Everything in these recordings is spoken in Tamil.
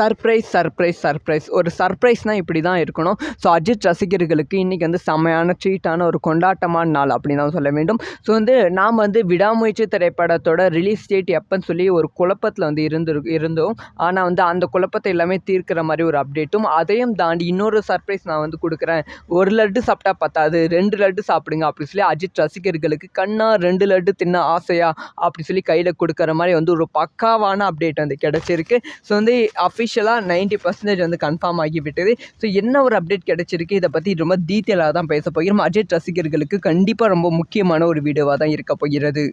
சர்ப்ரைஸ் சர்ப்ரைஸ் சர்ப்ரைஸ் ஒரு சர்ப்ரைஸ்னால் இப்படி தான் இருக்கணும். ஸோ அஜித் ரசிகர்களுக்கு இன்றைக்கி வந்து செம்மையான ட்ரீட்டான ஒரு கொண்டாட்டமான நாள் அப்படின்னு தான் சொல்ல வேண்டும். ஸோ வந்து நாம் வந்து விடாமுயற்சி திரைப்படத்தோட ரிலீஸ் டேட் எப்போன்னு சொல்லி ஒரு குழப்பத்தில் வந்து இருந்து இருந்தோம். ஆனால் வந்து அந்த குழப்பத்தை எல்லாமே தீர்க்கிற மாதிரி ஒரு அப்டேட்டும் அதையும் தாண்டி இன்னொரு சர்ப்ரைஸ் நான் வந்து கொடுக்குறேன். ஒரு லட்டு சாப்பிட்டா பத்தாது ரெண்டு லட்டு சாப்பிடுங்க அப்படின்னு சொல்லி அஜித் ரசிகர்களுக்கு கண்ணா ரெண்டு லட்டு தின்ன ஆசையா அப்படின்னு சொல்லி கையில் கொடுக்குற மாதிரி வந்து ஒரு பக்காவான அப்டேட் வந்து கிடச்சிருக்கு. ஸோ வந்து அஃபிஷியலாக நைன்ட்டி பர்சன்டேஜ் வந்து கன்ஃபார்ம் ஆகிவிட்டது. ஸோ என்ன ஒரு அப்டேட் கிடச்சிருக்கு? இதை பற்றி ரொம்ப டீட்டெயிலாக தான் பேச போகிறோம். அஜித் ரசிகர்களுக்கு கண்டிப்பாக ரொம்ப முக்கியமான ஒரு வீடியோவாக தான் இருக்க போகிறது.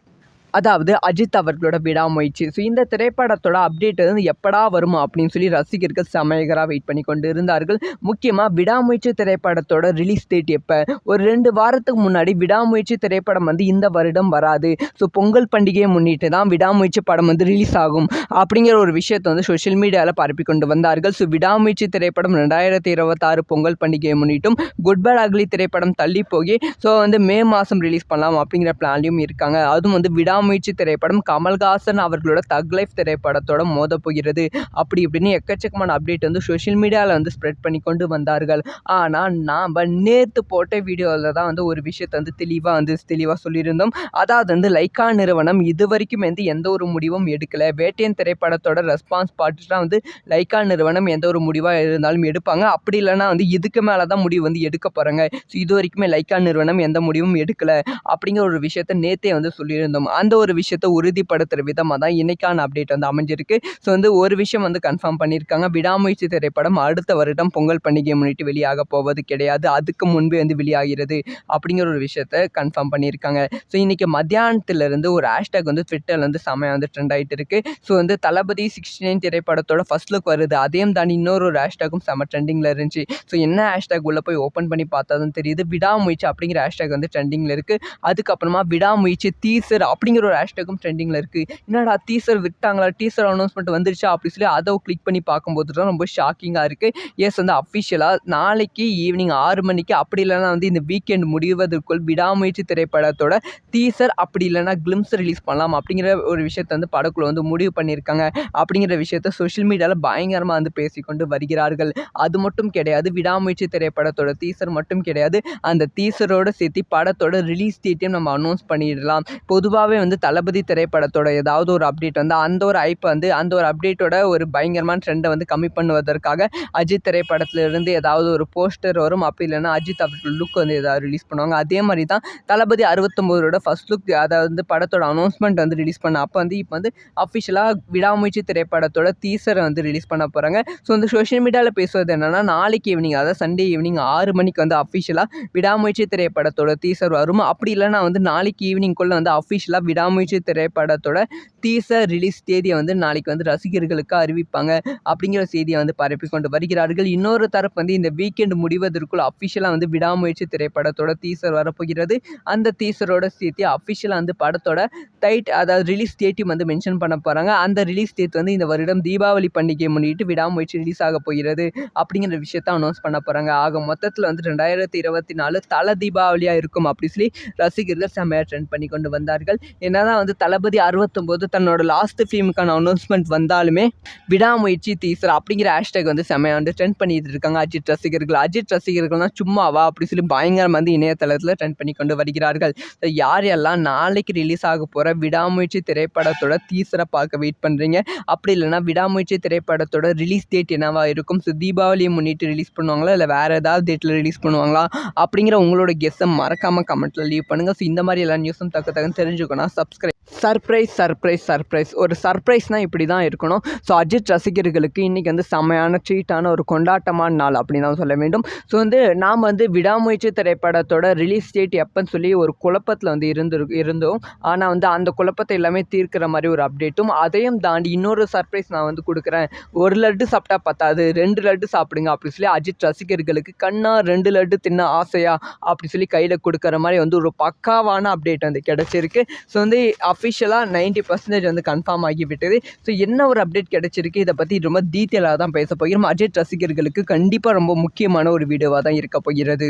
அதாவது அஜித் அவர்களோட விடாமுயற்சி. ஸோ இந்த திரைப்படத்தோட அப்டேட் வந்து எப்படா வருமா அப்படின்னு சொல்லி ரசிகர்கள் சமயகராக வெயிட் பண்ணி கொண்டு இருந்தார்கள். முக்கியமாக விடாமுயற்சி திரைப்படத்தோட ரிலீஸ் டேட் எப்போ? ஒரு ரெண்டு வாரத்துக்கு முன்னாடி விடாமுயற்சி திரைப்படம் வந்து இந்த வருடம் வராது. ஸோ பொங்கல் பண்டிகையை முன்னிட்டு தான் விடாமுயற்சி படம் வந்து ரிலீஸ் ஆகும் அப்படிங்கிற ஒரு விஷயத்தை வந்து சோஷியல் மீடியாவில் பரப்பி கொண்டு வந்தார்கள். ஸோ விடாமுயற்சி திரைப்படம் ரெண்டாயிரத்தி இருபத்தாறு பொங்கல் பண்டிகையை முன்னிட்டும் குட் பேட் அக்லி திரைப்படம் தள்ளி போய் ஸோ வந்து மே மாதம் ரிலீஸ் பண்ணலாம் அப்படிங்கிற பிளான்லையும் இருக்காங்க. அதுவும் வந்து விடா விடாமுயற்சி திரைப்படம் கமல்ஹாசன் அவர்களோட தக் லைஃப் திரைப்படத்தோட மோத போகிறது. அப்படி இப்படின்னு எக்கச்சக்கமான அப்டேட் வந்து சோஷியல் மீடியாவில் வந்து ஸ்ப்ரெட் பண்ணி கொண்டு வந்தார்கள். ஆனால் நாம் நேற்று போட்ட வீடியோவில் தான் வந்து ஒரு விஷயத்தை வந்து தெளிவாக வந்து தெளிவாக சொல்லியிருந்தோம். அதாவது வந்து லைக்கா நிறுவனம் இது வரைக்கும் வந்து எந்த ஒரு முடிவும் எடுக்கலை. வேட்டையன் திரைப்படத்தோட ரெஸ்பான்ஸ் பார்த்துட்டு வந்து லைக்கா நிறுவனம் எந்த ஒரு முடிவாக இருந்தாலும் எடுப்பாங்க. அப்படி இல்லைனா வந்து இதுக்கு மேலே தான் முடிவு வந்து எடுக்க போகிறாங்க ஸோ இது வரைக்குமே லைக்கா நிறுவனம் எந்த முடிவும் எடுக்கலை. அப்படிங்கிற ஒரு விஷயத்த நேற்றே வந்து சொல்லியிருந்தோம். அந்த ஒரு விஷயத்தை உறுதிப்படுத்துகிற விதமாக தான் இன்றைக்கான அப்டேட் வந்து அமைஞ்சிருக்கு. ஸோ வந்து ஒரு விஷயம் வந்து கன்ஃபார்ம் பண்ணியிருக்காங்க. விடாமுயற்சி திரைப்படம் அடுத்த வருடம் பொங்கல் பண்டிகை முன்னிட்டு வெளியாக போவது கிடையாது. அதுக்கு முன்பே வந்து வெளியாகிறது அப்படிங்கிற ஒரு விஷயத்த கன்ஃபார்ம் பண்ணியிருக்காங்க. ஸோ இன்றைக்கி மத்தியானத்துலேருந்து ஒரு ஹேஷ்டேக் வந்து ட்விட்டரில் வந்து செமையாக வந்து ட்ரெண்ட் ஆகிட்டு இருக்குது ஸோ வந்து தளபதி சிக்ஸ்டி நைன் திரைப்படத்தோட ஃபஸ்ட் லுக் வருது. அதையும் தாண்டி இன்னொரு ஒரு ஹேஷ்டேக்கும் செம ட்ரெண்டிங்கில் இருந்துச்சு. ஸோ என்ன ஹேஷ்டேக் உள்ளே போய் ஓப்பன் பண்ணி பார்த்தா தான் தெரியுது. விடாமுயற்சி அப்படிங்கிற ஹேஷ்டேக் வந்து ட்ரெண்டிங்கில் இருக்குது அதுக்கப்புறமா விடாமுயற்சி தீசர் அப்படிங்கிற ஒரு ஹேஷ்டேக்கும் ட்ரெண்டிங்கில் இருக்குது என்னடா டீசர் விட்டாங்களா டீசர் அனௌன்ஸ்மெண்ட் வந்துருச்சா அப்படி சொல்லி அதை கிளிக் பண்ணி பார்க்கும்போது தான் ரொம்ப ஷாக்கிங்காக இருக்குது எஸ் வந்து அஃபிஷியலாக நாளைக்கு ஈவினிங் ஆறு மணிக்கு அப்படி இல்லைனா வந்து இந்த வீக்கெண்ட் முடிவதற்குள் விடாமுயற்சி திரைப்படத்தோட டீசர் அப்படி இல்லைனா கிளிம்ஸ் ரிலீஸ் பண்ணலாம் அப்படிங்கிற ஒரு விஷயத்தை வந்து படக்குழு வந்து முடிவு பண்ணியிருக்காங்க. அப்படிங்கிற விஷயத்த சோஷியல் மீடியாவில் பயங்கரமாக வந்து பேசிக்கொண்டு வருகிறார்கள். அது மட்டும் கிடையாது விடாமுயற்சி திரைப்படத்தோட டீசர் மட்டும் கிடையாது அந்த டீசரோட சேர்த்து படத்தோட ரிலீஸ் டேட்டையும் நம்ம அனௌன்ஸ் பண்ணிடலாம். பொதுவாகவே வந்து தளபதி திரைப்படத்தோட ஏதாவது ஒரு அப்டேட் வந்து அந்த ஒரு ஐப் வந்து அந்த ஒரு அப்டேட்டோட ஒரு பயங்கரமான ட்ரெண்டை வந்து கம்மி பண்ணுவதற்காக அஜித் திரைப்படத்திலிருந்து ஏதாவது ஒரு போஸ்டர் வரும். அப்படி இல்லைன்னா அஜித் அப்படி லுக் வந்து ஏதாவது ரிலீஸ் பண்ணுவாங்க. அதே மாதிரி தான் தளபதி அறுபத்தொம்போதோட ஃபஸ்ட் லுக் அதாவது வந்து படத்தோட அனௌன்ஸ்மெண்ட் வந்து ரிலீஸ் பண்ண அப்போ வந்து இப்போ வந்து அஃபிஷியலாக விடாமுயற்சி திரைப்படத்தோட டீசரை வந்து ரிலீஸ் பண்ண போகிறாங்க ஸோ இந்த சோஷியல் மீடியாவில் பேசுவது என்னென்னா நாளைக்கு ஈவினிங் அதாவது சண்டே ஈவினிங் ஆறு மணிக்கு வந்து அஃபிஷியலாக விடாமுயற்சி திரைப்படத்தோட டீசர் வரும். அப்படி இல்லைனா வந்து நாளைக்கு ஈவினிங்குள்ளே வந்து அஃபிஷியலாக விடாமுயற்சி திரைப்படத்தோட டீசர் ரிலீஸ் தேதியை வந்து நாளைக்கு வந்து ரசிகர்களுக்கு அறிவிப்பாங்க அப்படிங்கிற செய்தியை வந்து பரப்பி கொண்டு வருகிறார்கள். இன்னொரு தரப்பு வந்து இந்த வீக்கெண்ட் முடிவதற்குள் அஃபிஷியலாக வந்து விடாமுயற்சி திரைப்படத்தோட டீசர் வரப்போகிறது. அந்த டீசரோட சேர்த்து அஃபிஷியலாக வந்து படத்தோட டைட் அதாவது ரிலீஸ் டேட்டையும் வந்து மென்ஷன் பண்ண போகிறாங்க அந்த ரிலீஸ் டேட் வந்து இந்த வருடம் தீபாவளி பண்டிகையை முன்னிட்டு விடாமுயற்சி ரிலீஸ் ஆக போகிறது அப்படிங்கிற விஷயத்த அனௌன்ஸ் பண்ண போகிறாங்க ஆக மொத்தத்தில் வந்து ரெண்டாயிரத்தி இருபத்தி நாலு தலை தீபாவளியாக இருக்கும் அப்படி சொல்லி ரசிகர்கள் செம்மையாக ட்ரெண்ட் பண்ணி கொண்டு வந்தார்கள். என்னதான் வந்து தளபதி அறுபத்தொம்போது தன்னோட லாஸ்ட் ஃபிலிமுக்கான அனௌன்ஸ்மெண்ட் வந்தாலுமே விடாமுயற்சி தீசர் அப்படிங்கிற ஹேஷ்டேக் வந்து செம்மையாக வந்து ட்ரெண்ட் பண்ணிட்டு இருக்காங்க. அஜித் ரசிகர்கள். அஜித் ரசிகர்கள்லாம் சும்மாவா அப்படி சொல்லி பயங்கரம் வந்து இணையதளத்தில் ட்ரெண்ட் பண்ணி கொண்டு வருகிறார்கள். ஸோ யார் எல்லாம் நாளைக்கு ரிலீஸ் ஆக போகிற விடாமுயற்சி திரைப்படத்தோட டீசரை பார்க்க வெயிட் பண்ணுறீங்க அப்படி இல்லைனா விடாமுயற்சி திரைப்படத்தோட ரிலீஸ் டேட் என்னவா இருக்கும்? ஸோ தீபாவளியை முன்னிட்டு ரிலீஸ் பண்ணுவாங்களா? இல்லை வேறு ஏதாவது டேட்டில் ரிலீஸ் பண்ணுவாங்களா? அப்படிங்கிற உங்களோட கெஸ்ஸை மறக்காமல் கமெண்ட்டில் லீவ் பண்ணுங்கள் ஸோ இந்த மாதிரி எல்லா நியூஸும் தக்க தக்கன்னு தெரிஞ்சுக்கணும். சப்ஸ்கிரைப் சர்ப்ரைஸ் சர்ப்ரைஸ் சர்ப்ரைஸ் ஒரு சர்ப்ரைஸ்னால் இப்படி தான் இருக்கணும். ஸோ அஜித் ரசிகர்களுக்கு இன்றைக்கி வந்து செம்மையான ட்ரீட்டான ஒரு கொண்டாட்டமான நாள் அப்படின்னு தான் சொல்ல வேண்டும். ஸோ வந்து நாம் வந்து விடாமுயற்சி திரைப்படத்தோட ரிலீஸ் டேட் எப்போன்னு சொல்லி ஒரு குழப்பத்தில் வந்து இருந்து இருந்தோம். ஆனால் வந்து அந்த குழப்பத்தை எல்லாமே தீர்க்கிற மாதிரி ஒரு அப்டேட்டும் அதையும் தாண்டி இன்னொரு சர்ப்ரைஸ் நான் வந்து கொடுக்குறேன். ஒரு லட்டு சாப்பிட்டா பத்தாது ரெண்டு லட்டு சாப்பிடுங்க அப்படின்னு சொல்லி அஜித் ரசிகர்களுக்கு கண்ணா ரெண்டு லட்டு தின்ன ஆசையா அப்படி சொல்லி கையில் கொடுக்குற மாதிரி வந்து ஒரு பக்காவான அப்டேட் வந்து கிடச்சிருக்கு. ஸோ வந்து அஃபிஷியலாக நைன்ட்டி பர்சன்டேஜ் வந்து கன்ஃபார்ம் ஆகிவிட்டது ஸோ என்ன ஒரு அப்டேட் கிடச்சிருக்கு? இதை பற்றி ரொம்ப டீட்டெயிலாக தான் பேச போகிறோம். அஜித் ரசிகர்களுக்கு கண்டிப்பாக ரொம்ப முக்கியமான ஒரு வீடியோவாக தான் இருக்க போகிறது.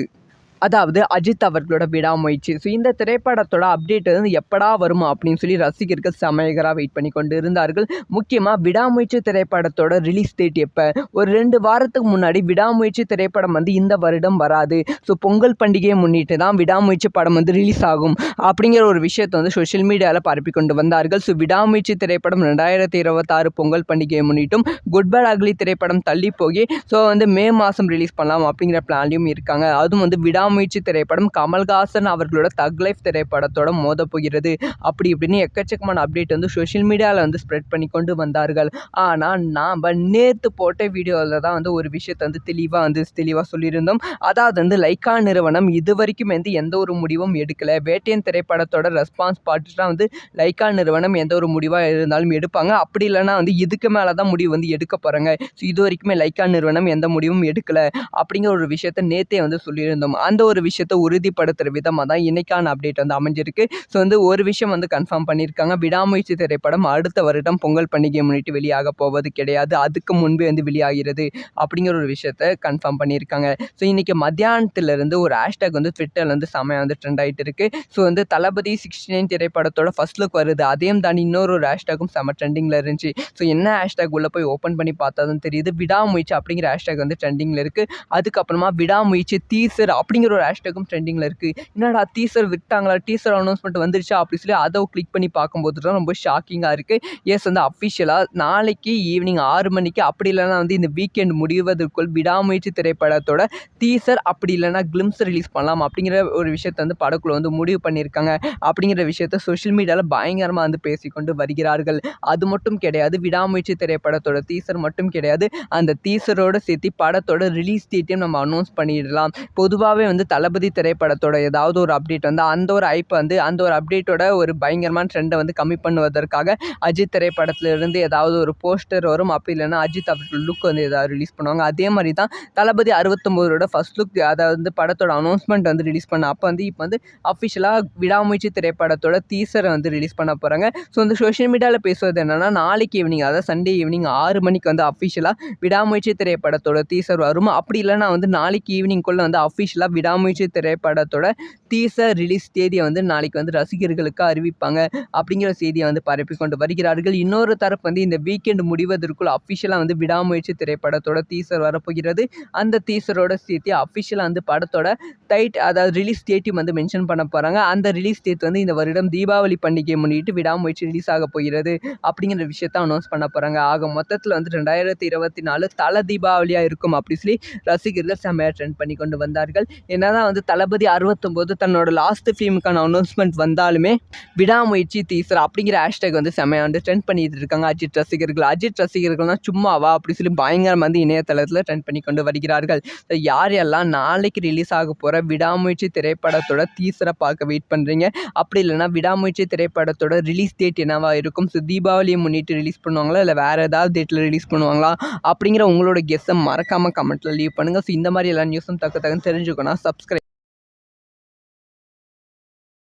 அதாவது அஜித் அவர்களோட விடாமுயற்சி. ஸோ இந்த திரைப்படத்தோட அப்டேட் வந்து எப்படா வருமா அப்படின்னு சொல்லி ரசிகர்கள் சமயகராக வெயிட் பண்ணி கொண்டு இருந்தார்கள். முக்கியமாக விடாமுயற்சி திரைப்படத்தோட ரிலீஸ் டேட் எப்போ? ஒரு ரெண்டு வாரத்துக்கு முன்னாடி விடாமுயற்சி திரைப்படம் வந்து இந்த வருடம் வராது. ஸோ பொங்கல் பண்டிகையை முன்னிட்டு தான் விடாமுயற்சி படம் வந்து ரிலீஸ் ஆகும் அப்படிங்கிற ஒரு விஷயத்தை வந்து சோஷியல் மீடியாவில் பரப்பி கொண்டு வந்தார்கள். ஸோ விடாமுயற்சி திரைப்படம் ரெண்டாயிரத்தி இருபத்தாறு பொங்கல் பண்டிகையை முன்னிட்டும் குட் பேட் அக்லி திரைப்படம் தள்ளி போய் ஸோ வந்து மே மாதம் ரிலீஸ் பண்ணலாம் அப்படிங்கிற பிளான்லையும் இருக்காங்க. அதுவும் வந்து விடா விடாமுயற்சி திரைப்படம் கமல்ஹாசன் அவர்களோட தக் லைஃப் திரைப்படத்தோட மோத போகிறது அப்படி இப்படின்னு எக்கச்சக்கமான அப்டேட் வந்து சோஷியல் மீடியாவில் வந்து ஸ்ப்ரெட் பண்ணி கொண்டு வந்தார்கள். ஆனால் நாம் நேற்று போட்ட வீடியோவில் தான் வந்து ஒரு விஷயத்தை வந்து தெளிவாக வந்து தெளிவாக சொல்லியிருந்தோம். அதாவது வந்து லைக்கா நிறுவனம் இது வரைக்கும் வந்து எந்த ஒரு முடிவும் எடுக்கலை. வேட்டையன் திரைப்படத்தோட ரெஸ்பான்ஸ் பார்த்துட்டு தான் வந்து லைக்கா நிறுவனம் எந்த ஒரு முடிவாக இருந்தாலும் எடுப்பாங்க. அப்படி இல்லைனா வந்து இதுக்கு மேலே தான் முடிவு வந்து எடுக்க போகிறாங்க ஸோ இது வரைக்குமே லைக்கா நிறுவனம் எந்த முடிவும் எடுக்கலை. அப்படிங்கிற ஒரு விஷயத்த நேற்றே வந்து சொல்லியிருந்தோம். அந்த அந்த ஒரு விஷயத்தை உறுதிப்படுத்துகிற விதமாக தான் இன்னைக்கான அப்டேட் வந்து அமைஞ்சிருக்கு. ஸோ வந்து ஒரு விஷயம் வந்து கன்ஃபார்ம் பண்ணியிருக்காங்க. விடாமுயற்சி திரைப்படம் அடுத்த வருடம் பொங்கல் பண்டிகை முன்னிட்டு வெளியாக போவது கிடையாது. அதுக்கு முன்பே வந்து வெளியாகிறது அப்படிங்கிற ஒரு விஷயத்த கன்ஃபார்ம் பண்ணியிருக்காங்க. ஸோ இன்றைக்கி மத்தியானத்துலேருந்து ஒரு ஹேஷ்டேக் வந்து ட்விட்டரில் வந்து செமையாக வந்து ட்ரெண்ட் ஆகிட்டு இருக்கு. ஸோ வந்து தளபதி சிக்ஸ்டி நைன் திரைப்படத்தோட ஃபர்ஸ்ட் லுக் வருது. அதையும் தாண்டி இன்னொரு ஒரு ஹேஷ்டேக்கும் செம ட்ரெண்டிங்கில் இருந்துச்சு. ஸோ என்ன ஹேஷ்டேக் உள்ளே போய் ஓப்பன் பண்ணி பார்த்தா தான் தெரியுது. விடாமுயற்சி அப்படிங்கிற ஹேஷ்டேக் வந்து ட்ரெண்டிங்கில் இருக்குது அதுக்கப்புறமா விடாமுயற்சி தீசர் அப்படிங்கிற ஒரு ஹேஷ்டேக்கும் ட்ரெண்டிங்கில் இருக்குது என்னடா டீசர் விட்டாங்களா? டீசர் அனௌன்ஸ்மெண்ட் வந்துருச்சா? அப்படி சொல்லி அதை கிளிக் பண்ணி பார்க்கும்போது தான் ரொம்ப ஷாக்கிங்காக இருக்குது எஸ் வந்து அஃபிஷியலாக நாளைக்கு ஈவினிங் ஆறு மணிக்கு அப்படி இல்லைன்னா வந்து இந்த வீக்கெண்ட் முடிவதற்குள் விடாமுயற்சி திரைப்படத்தோட டீசர் அப்படி இல்லைனா கிளிம்ஸ் ரிலீஸ் பண்ணலாம் அப்படிங்கிற ஒரு விஷயத்தை வந்து படக்குழு வந்து முடிவு பண்ணியிருக்காங்க. அப்படிங்கிற விஷயத்த சோஷியல் மீடியாவில் பயங்கரமாக வந்து பேசிக்கொண்டு வருகிறார்கள். அது மட்டும் கிடையாது விடாமுயற்சி திரைப்படத்தோட டீசர் மட்டும் கிடையாது அந்த டீசரோட சேர்த்து படத்தோட ரிலீஸ் டேட்டையும் நம்ம அனௌன்ஸ் பண்ணிடலாம். பொதுவாகவே வந்து வந்து தளபதி திரைப்படத்தோட ஏதாவது ஒரு அப்டேட் வந்து அந்த ஒரு ஐப் வந்து அந்த ஒரு அப்டேட்டோட ஒரு பயங்கரமான ட்ரெண்டை வந்து கம்மி பண்ணுவதற்காக அஜித் திரைப்படத்திலிருந்து ஏதாவது ஒரு போஸ்டர் வரும். அப்படி இல்லைன்னா அஜித் அவர்கள் லுக் வந்து ஏதாவது ரிலீஸ் பண்ணுவாங்க. அதே மாதிரி தான் தளபதி அறுபத்தொம்போதோட ஃபர்ஸ்ட் லுக் அதாவது வந்து படத்தோட அனௌன்ஸ்மெண்ட் வந்து ரிலீஸ் பண்ண அப்போ வந்து இப்போ வந்து அஃபிஷியலாக விடாமுயற்சி திரைப்படத்தோட டீசரை வந்து ரிலீஸ் பண்ண போகிறாங்க ஸோ இந்த சோஷியல் மீடியாவில் பேசுவது என்னென்னா நாளைக்கு ஈவினிங் அதாவது சண்டே ஈவினிங் ஆறு மணிக்கு வந்து அஃபிஷியலாக விடாமுயற்சி திரைப்படத்தோட டீசர் வரும். அப்படி இல்லைன்னா வந்து நாளைக்கு ஈவினிங்குள்ளே வந்து அஃபிஷியலாக விடாமுயற்சி திரைப்படத்தோட டீசர் ரிலீஸ் தேதியை வந்து நாளைக்கு வந்து ரசிகர்களுக்கு அறிவிப்பாங்க அப்படிங்கிற செய்தியை வந்து பரப்பி கொண்டு வருகிறார்கள். இன்னொரு தரப்பு வந்து இந்த வீக்கெண்ட் முடிவதற்குள் அஃபிஷியலாக வந்து விடாமுயற்சி திரைப்படத்தோட டீசர் வரப்போகிறது. அந்த டீசரோட சேர்த்து அஃபிஷியலாக வந்து படத்தோட டைட் அதாவது ரிலீஸ் டேட்டையும் வந்து மென்ஷன் பண்ண போகிறாங்க அந்த ரிலீஸ் டேட் வந்து இந்த வருடம் தீபாவளி பண்டிகையை முன்னிட்டு விடாமுயற்சி ரிலீஸ் ஆக போகிறது அப்படிங்கிற விஷயத்த அனௌன்ஸ் பண்ண போகிறாங்க ஆக மொத்தத்தில் வந்து ரெண்டாயிரத்தி இருபத்தி நாலு தலை தீபாவளியாக இருக்கும் அப்படி சொல்லி ரசிகர்கள் செம்மையாக ட்ரெண்ட் பண்ணி கொண்டு வந்தார்கள். என்னதான் வந்து தளபதி அறுபத்தொம்போது தன்னோட லாஸ்ட் ஃபிலிமுக்கான அனௌன்ஸ்மெண்ட் வந்தாலுமே விடாமுயற்சி தீசர் அப்படிங்கிற ஹேஷ்டேக் வந்து செம்மையாக வந்து ட்ரெண்ட் பண்ணிட்டு இருக்காங்க. அஜித் ரசிகர்கள். அஜித் ரசிகர்கள்லாம் சும்மாவா அப்படி சொல்லி பயங்கரம் வந்து இணையதளத்தில் ட்ரெண்ட் பண்ணி கொண்டு வருகிறார்கள். யார் எல்லாம் நாளைக்கு ரிலீஸ் ஆக போகிற விடாமுயற்சி திரைப்படத்தோட தீசரை பார்க்க வெயிட் பண்ணுறீங்க அப்படி இல்லைனா விடாமுயற்சி திரைப்படத்தோட ரிலீஸ் டேட் என்னவா இருக்கும்? ஸோ தீபாவளியை முன்னிட்டு ரிலீஸ் பண்ணுவாங்களா? இல்லை வேறு ஏதாவது டேட்டில் ரிலீஸ் பண்ணுவாங்களா? அப்படிங்கிற உங்களோட கெஸ்ஸை மறக்காமல் கமெண்ட்டில் லீவ் பண்ணுங்கள் ஸோ இந்த மாதிரி எல்லா நியூஸும் தக்க தக்கன்னு தெரிஞ்சுக்கணும் சப்ஸ்கிரைப்